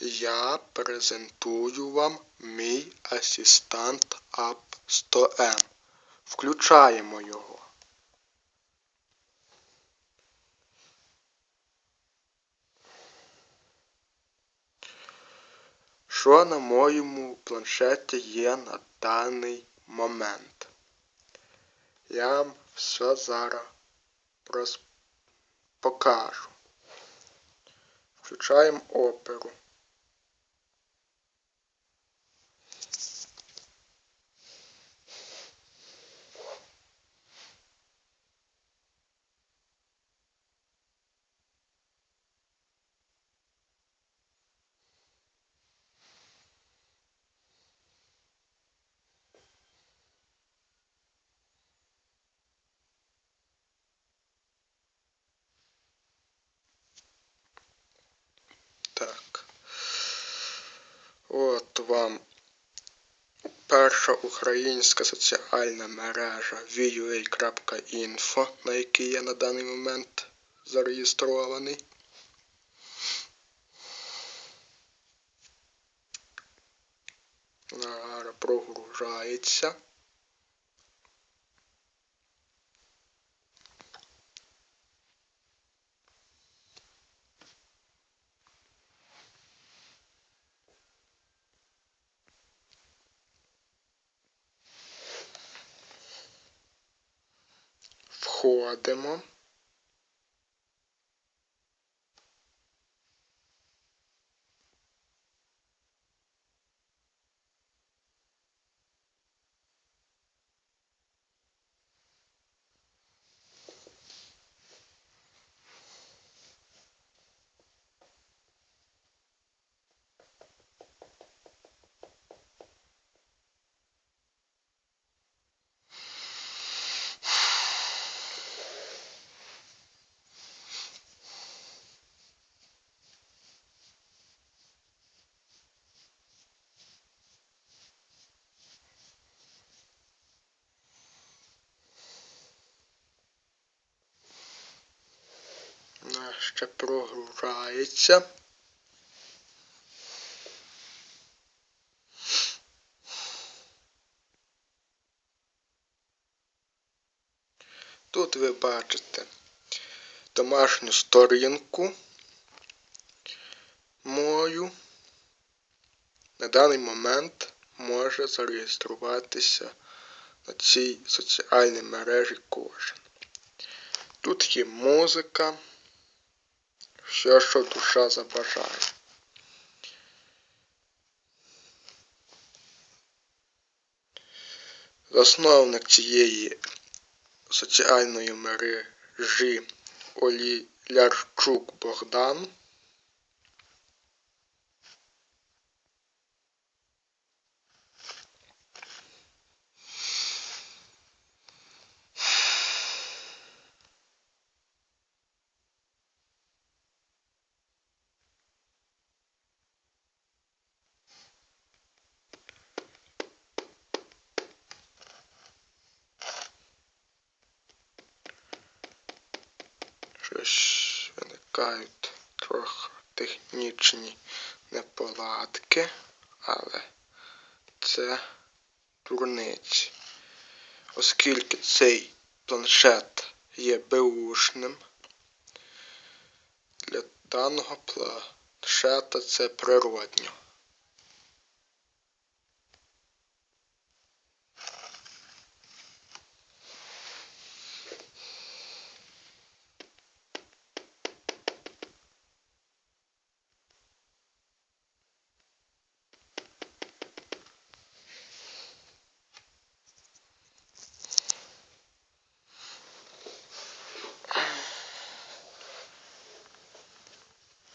Я презентую вам мій асистент ап 100 м Включаємо його. Що на моєму планшеті є на даний момент? Я вам все зараз покажу. Включаємо оперу. Так. От вам перша українська соціальна мережа vua.info, на якій я на даний момент зареєстрований. Прогружається. Входимо. Ще прогружається. Тут ви бачите домашню сторінку мою. На даний момент може зареєструватися на цій соціальній мережі кожен. Тут є музика все, що душа забажає. Засновник цієї соціальної мережі Олілярчук Богдан. Щось виникають трохи технічні неполадки, але це дурниці. Оскільки цей планшет є беушним, для даного планшета це природньо.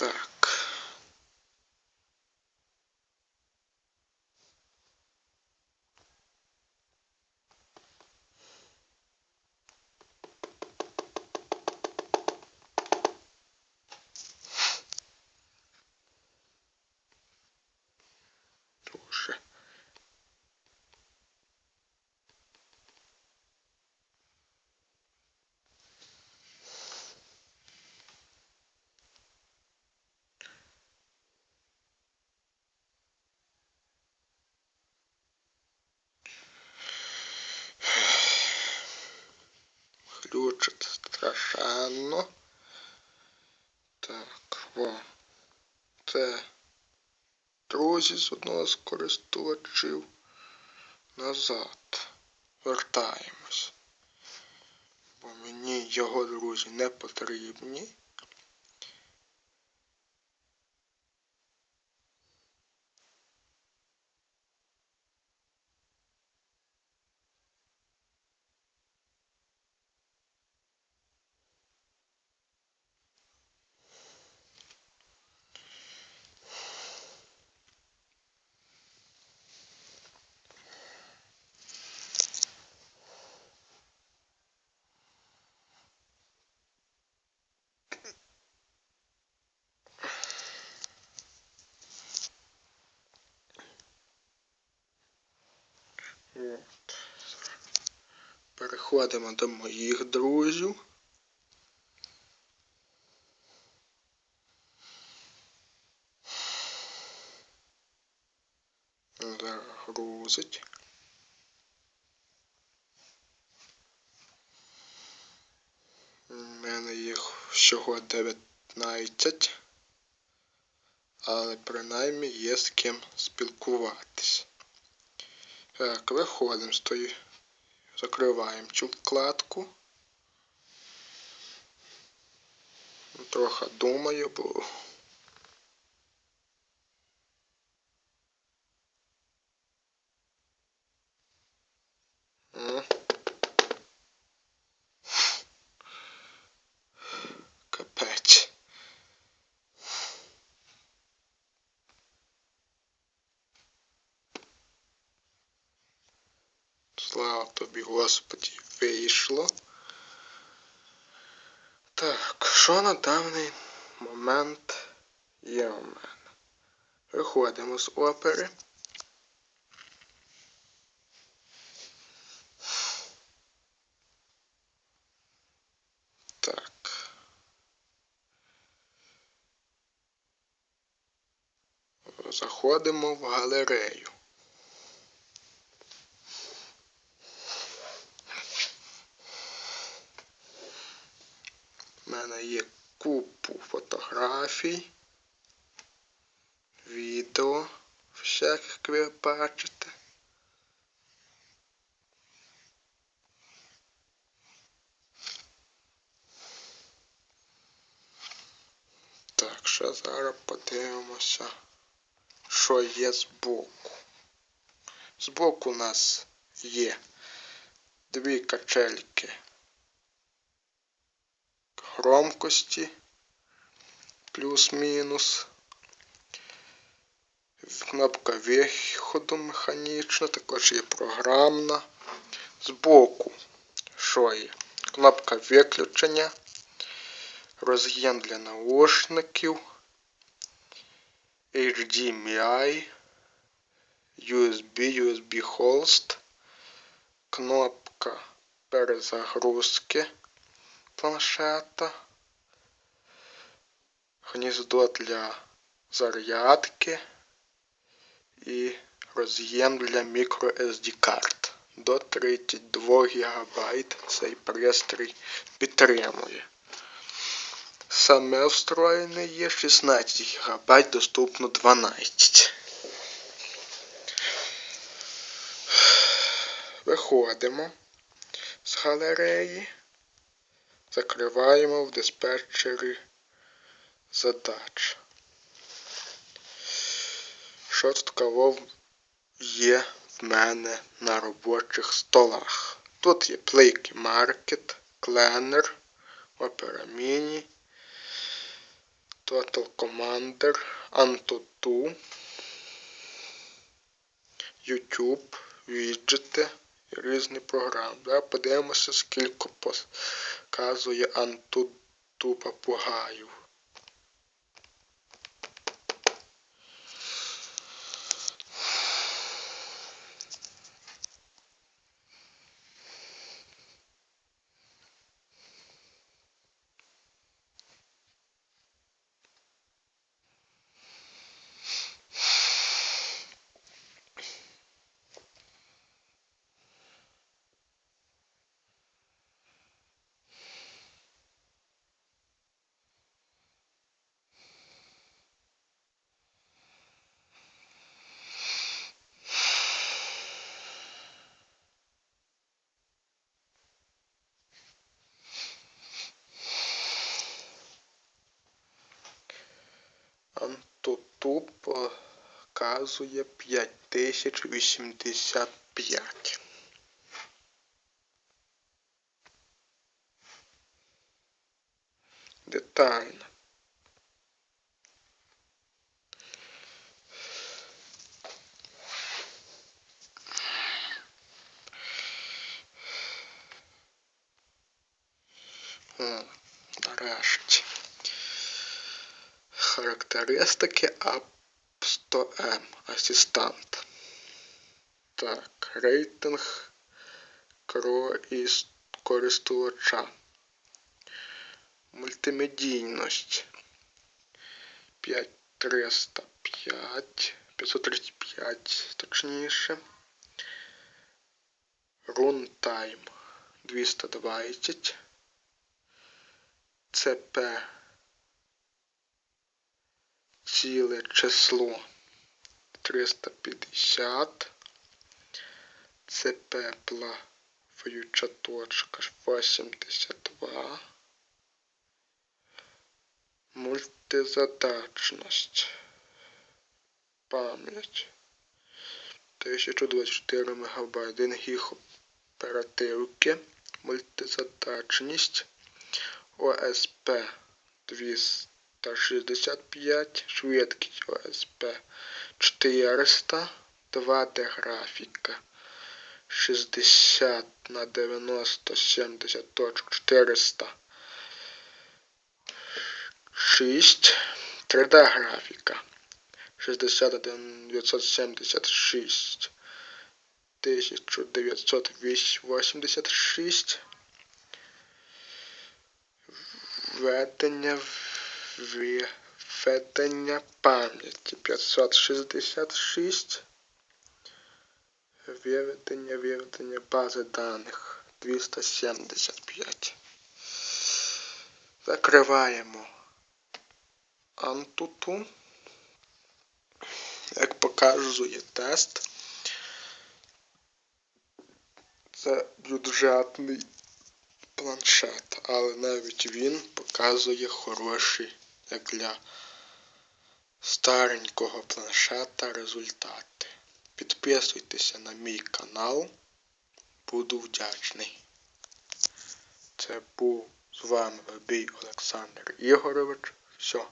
Так. Страшенно. Так, во. Це друзі з одного з користувачів. Назад. Вертаємось. Бо мені його друзі не потрібні. Переходимо до моїх друзів. Загрузить. У мене їх всього 19, але принаймні є з ким спілкуватись. Так, виходимо з тої. Закриваємо цю вкладку. Трохи думаю, бо Слава тобі, Господі, вийшло. Так, що на даний момент є у мене? Виходимо з опери. Так. Заходимо в галерею. Є купу фотографій, відео, всяких, як ви бачите. Так, ще зараз подивимося, що є збоку. Збоку у нас є дві качельки громкості плюс-мінус. Кнопка виходу механічна, також є програмна. Збоку, що є? Кнопка виключення, роз'єм для наушників, HDMI, USB, USB Host, кнопка перезагрузки планшета, гніздо для зарядки і роз'єм для microSD карт до 32 ГБ цей пристрій підтримує. Саме встроєне є 16 ГБ, доступно 12. Виходимо з галереї. Закриваємо в диспетчері задач. Що тут кого є в мене на робочих столах? Тут є плейки Market, Cleaner, Opera Mini, Total Commander, Antutu, YouTube, віджити різні програми. Да? подивимося, скільки показує антуту папугаїв. Тут показує 5085. Детально. Характеристики АП100М асистент. Так, рейтинг користувача. Мультимедійність 5305, 535 точніше. Runtime 220. ЦП ціле число 350. ЦП плаваюча точка 82. Мультизадачність. Пам'ять 1024 МБ, 1 гіг оперативки. Мультизадачність. ОСП 265, швидкість ОСП 400, 2D графіка 60 на 90 70 точок 400 6 3D графіка 60 на 976 1986 Введення введення пам'яті 566. Виведення виведення бази даних 275. Закриваємо Антуту. Як показує тест, це бюджетний планшет, але навіть він показує хороші, як для старенького планшета результати. Підписуйтеся на мій канал, буду вдячний. Це був з вами Бій Олександр Ігорович. Все.